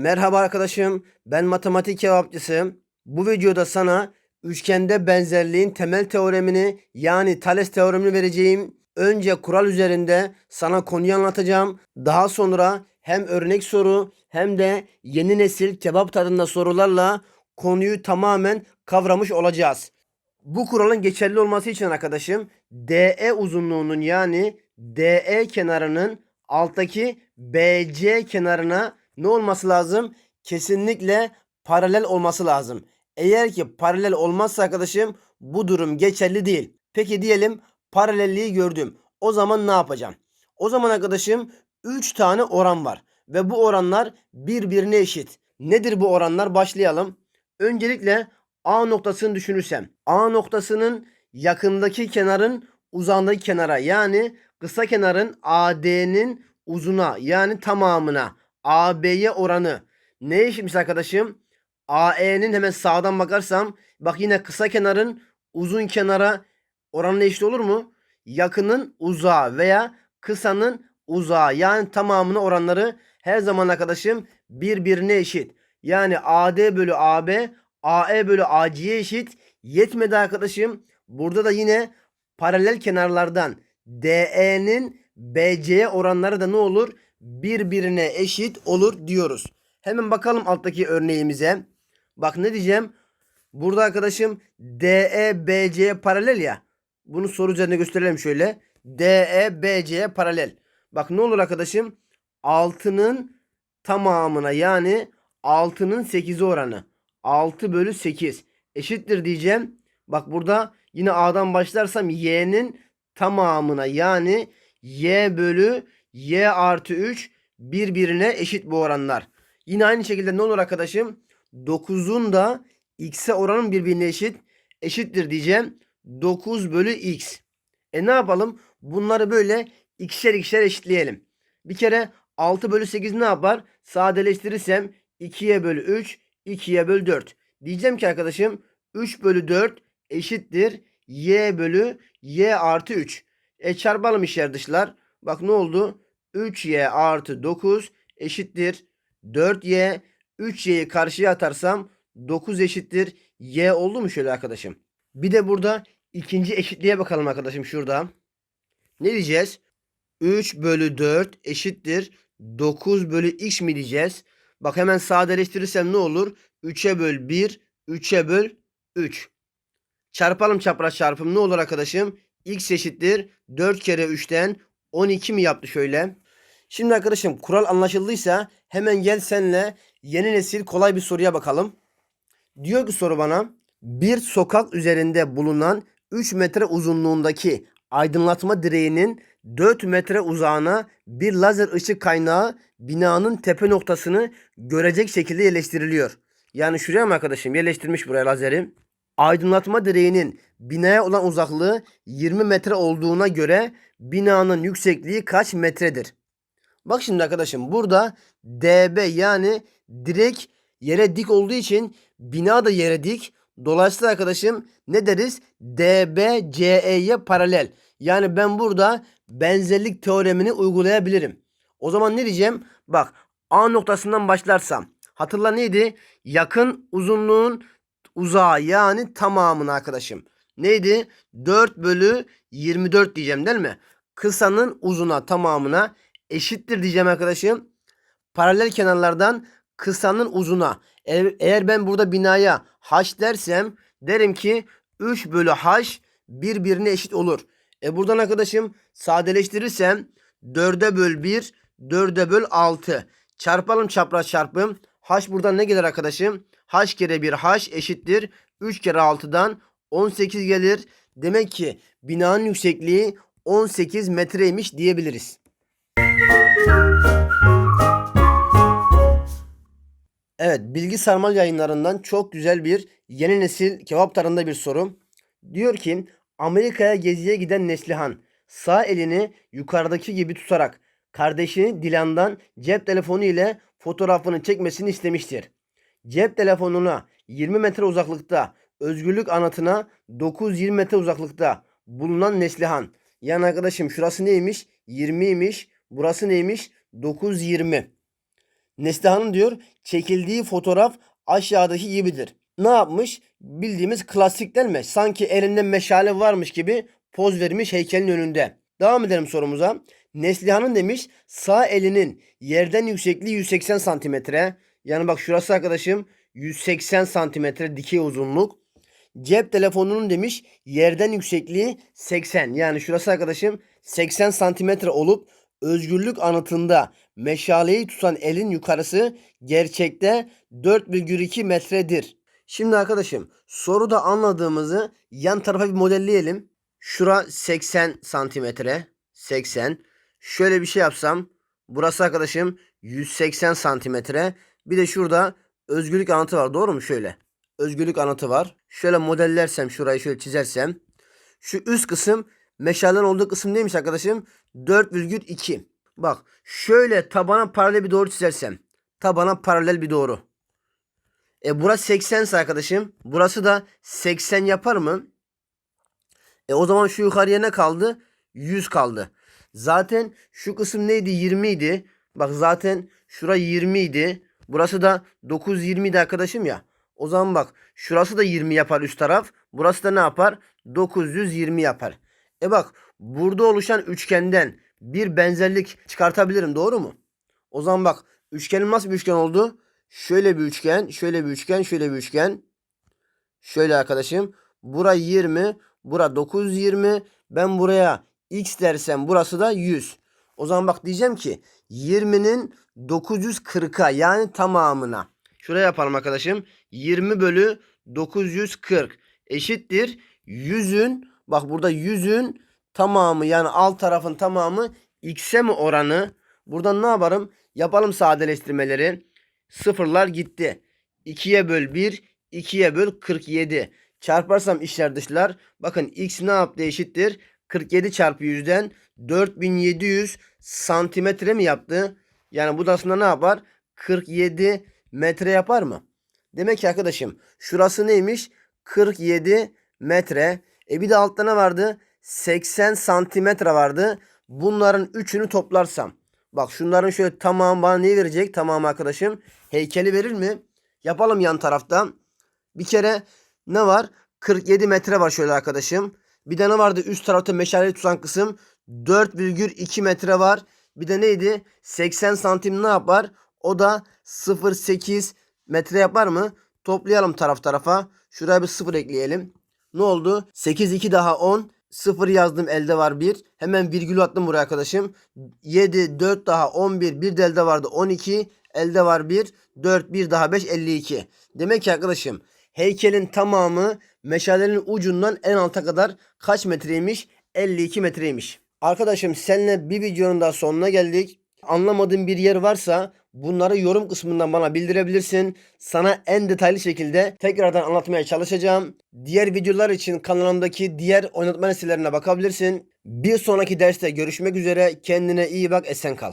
Merhaba arkadaşım, ben matematik kebapçısı. Bu videoda sana üçgende benzerliğin temel teoremini yani Thales teoremini vereceğim. Önce kural üzerinde sana konuyu anlatacağım. Daha sonra hem örnek soru hem de yeni nesil kebap tadında sorularla konuyu tamamen kavramış olacağız. Bu kuralın geçerli olması için arkadaşım DE uzunluğunun yani DE kenarının alttaki BC kenarına ne olması lazım? Kesinlikle paralel olması lazım. Eğer ki paralel olmazsa arkadaşım bu durum geçerli değil. Peki diyelim paralelliği gördüm. O zaman ne yapacağım? O zaman arkadaşım 3 tane oran var ve bu oranlar birbirine eşit. Nedir bu oranlar? Başlayalım. Öncelikle A noktasını düşünürsem A noktasının yakındaki kenarın uzağındaki kenara yani kısa kenarın AD'nin uzuna yani tamamına AB'ye oranı ne eşitmiş arkadaşım? AE'nin hemen sağdan bakarsam bak yine kısa kenarın uzun kenara oranına eşit olur mu? Yakının uzağa veya kısanın uzağa yani tamamına oranları her zaman arkadaşım birbirine eşit. Yani AD bölü AB AE bölü AC'ye eşit. Yetmedi arkadaşım. Burada da yine paralel kenarlardan DE'nin BC'ye oranları da ne olur? Birbirine eşit olur diyoruz. Hemen bakalım alttaki örneğimize. Bak ne diyeceğim? Burada arkadaşım DE BC'ye paralel ya. Bunu soru üzerinde gösterelim şöyle. DE BC'ye paralel. Bak ne olur arkadaşım? 6'nın tamamına yani 6'nın 8'i oranı. 6 bölü 8 eşittir diyeceğim. Bak burada yine A'dan başlarsam Y'nin tamamına yani Y bölü Y artı 3 birbirine eşit bu oranlar. Yine aynı şekilde ne olur arkadaşım? 9'un da X'e oranın birbirine eşit. Eşittir diyeceğim. 9 bölü X. E ne yapalım? Bunları böyle ikişer ikişer eşitleyelim. Bir kere 6 bölü 8 ne yapar? Sadeleştirirsem 2'ye bölü 3 2'ye bölü 4. Diyeceğim ki arkadaşım 3 bölü 4 eşittir y bölü y artı 3. E çarpalım işler dışlar. Bak ne oldu? 3y artı 9 eşittir 4y. 3y'yi karşıya atarsam 9 eşittir y oldu mu şöyle arkadaşım? Bir de burada ikinci eşitliğe bakalım arkadaşım şurada. Ne diyeceğiz? 3 bölü 4 eşittir 9 bölü x mi diyeceğiz? Bak hemen sadeleştirirsem ne olur? 3'e böl 1, 3'e böl 3. Çarpalım çapraz çarpım ne olur arkadaşım? x eşittir 4 kere 3'ten 12 mi yaptı şöyle? Şimdi arkadaşım kural anlaşıldıysa hemen gel senle yeni nesil kolay bir soruya bakalım. Diyor ki soru bana bir sokak üzerinde bulunan 3 metre uzunluğundaki aydınlatma direğinin 4 metre uzağına bir lazer ışık kaynağı binanın tepe noktasını görecek şekilde yerleştiriliyor. Yani şuraya mı arkadaşım yerleştirmiş buraya lazeri. Aydınlatma direğinin binaya olan uzaklığı 20 metre olduğuna göre binanın yüksekliği kaç metredir? Bak şimdi arkadaşım burada DB yani direk yere dik olduğu için bina da yere dik. Dolayısıyla arkadaşım ne deriz? DB CE'ye paralel. Yani ben burada benzerlik teoremini uygulayabilirim. O zaman ne diyeceğim? Bak A noktasından başlarsam. Hatırla neydi? Yakın uzunluğun uzağı yani tamamını arkadaşım. Neydi? 4 bölü 24 diyeceğim değil mi? Kısanın uzuna tamamına eşittir diyeceğim arkadaşım. Paralel kenarlardan kısanın uzuna. Eğer, eğer ben burada binaya h dersem derim ki 3 bölü h birbirine eşit olur. E buradan arkadaşım sadeleştirirsem 4'e böl 1, 4'e böl 6. Çarpalım çapraz çarpım. H buradan ne gelir arkadaşım? H kere 1 H eşittir. 3 kere 6'dan 18 gelir. Demek ki binanın yüksekliği 18 metreymiş diyebiliriz. Evet, Bilgi Sarmal yayınlarından çok güzel bir yeni nesil kebap tarında bir soru. Diyor ki Amerika'ya geziye giden Neslihan sağ elini yukarıdaki gibi tutarak kardeşini Dilan'dan cep telefonu ile fotoğrafını çekmesini istemiştir. Cep telefonuna 20 metre uzaklıkta, özgürlük anıtına 920 metre uzaklıkta bulunan Neslihan. Yani arkadaşım şurası neymiş? 20'ymiş. Burası neymiş? 920. Neslihan'ın diyor çekildiği fotoğraf aşağıdaki gibidir. Ne yapmış? Bildiğimiz klasikten mi? Sanki elinde meşale varmış gibi poz vermiş heykelin önünde. Devam edelim sorumuza. Neslihan'ın demiş sağ elinin yerden yüksekliği 180 santimetre. Yani bak şurası arkadaşım 180 santimetre dikey uzunluk. Cep telefonunun demiş yerden yüksekliği 80. Yani şurası arkadaşım 80 santimetre olup özgürlük anıtında meşaleyi tutan elin yukarısı gerçekte 4,2 metredir. Şimdi arkadaşım soruda anladığımızı yan tarafa bir modelleyelim. Şura 80 santimetre. 80. Şöyle bir şey yapsam. Burası arkadaşım 180 santimetre. Bir de şurada özgürlük anıtı var. Doğru mu? Şöyle. Özgürlük anıtı var. Şöyle modellersem şurayı şöyle çizersem. Şu üst kısım meşalenin olduğu kısım neymiş arkadaşım? 4,2. Bak şöyle tabana paralel bir doğru çizersem. Tabana paralel bir doğru. E burası 80 ise arkadaşım. Burası da 80 yapar mı? E o zaman şu yukarıya ne kaldı? 100 kaldı. Zaten şu kısım neydi? 20 idi. Bak zaten şura 20 idi. Burası da 920 idi arkadaşım ya. O zaman bak şurası da 20 yapar üst taraf. Burası da ne yapar? 920 yapar. E bak burada oluşan üçgenden bir benzerlik çıkartabilirim doğru mu? O zaman bak üçgenim nasıl bir üçgen oldu? Şöyle bir üçgen, şöyle bir üçgen, şöyle bir üçgen. Şöyle arkadaşım. Bura 20, bura 920. Ben buraya x dersem burası da 100. O zaman bak diyeceğim ki 20'nin 940'a yani tamamına. Şuraya yapalım arkadaşım. 20 bölü 940 eşittir 100'ün bak burada 100'ün tamamı yani alt tarafın tamamı x'e mi oranı? Buradan ne yaparım? Yapalım sadeleştirmeleri. Sıfırlar gitti. 2'ye böl 1, 2'ye böl 47. Çarparsam içler dışlar. Bakın x ne yaptı eşittir? 47 çarpı 100'den 4700 santimetre mi yaptı? Yani bu da aslında ne yapar? 47 metre yapar mı? Demek ki arkadaşım şurası neymiş? 47 metre. E bir de altta ne vardı? 80 santimetre vardı. Bunların üçünü toplarsam. Bak şunların şöyle tamamı bana ne verecek? Tamamı arkadaşım. Heykeli verir mi? Yapalım yan tarafta. Bir kere ne var? 47 metre var şöyle arkadaşım. Bir de ne vardı? Üst tarafta meşale tutan kısım 4,2 metre var. Bir de neydi? 80 santim ne yapar? O da 0,8 metre yapar mı? Toplayalım taraf tarafa. Şuraya bir 0 ekleyelim. Ne oldu? 8, 2 daha 10. 0 yazdım elde var 1. Hemen virgül attım buraya arkadaşım. 7, 4 daha 11. Bir de elde vardı 12. Elde var 1. 4, 1 daha 5, 52. Demek ki arkadaşım heykelin tamamı meşalenin ucundan en alta kadar kaç metreymiş? 52 metreymiş. Arkadaşım seninle bir videonun daha sonuna geldik. Anlamadığın bir yer varsa bunları yorum kısmından bana bildirebilirsin. Sana en detaylı şekilde tekrardan anlatmaya çalışacağım. Diğer videolar için kanalımdaki diğer oynatma listelerine bakabilirsin. Bir sonraki derste görüşmek üzere. Kendine iyi bak, esen kal.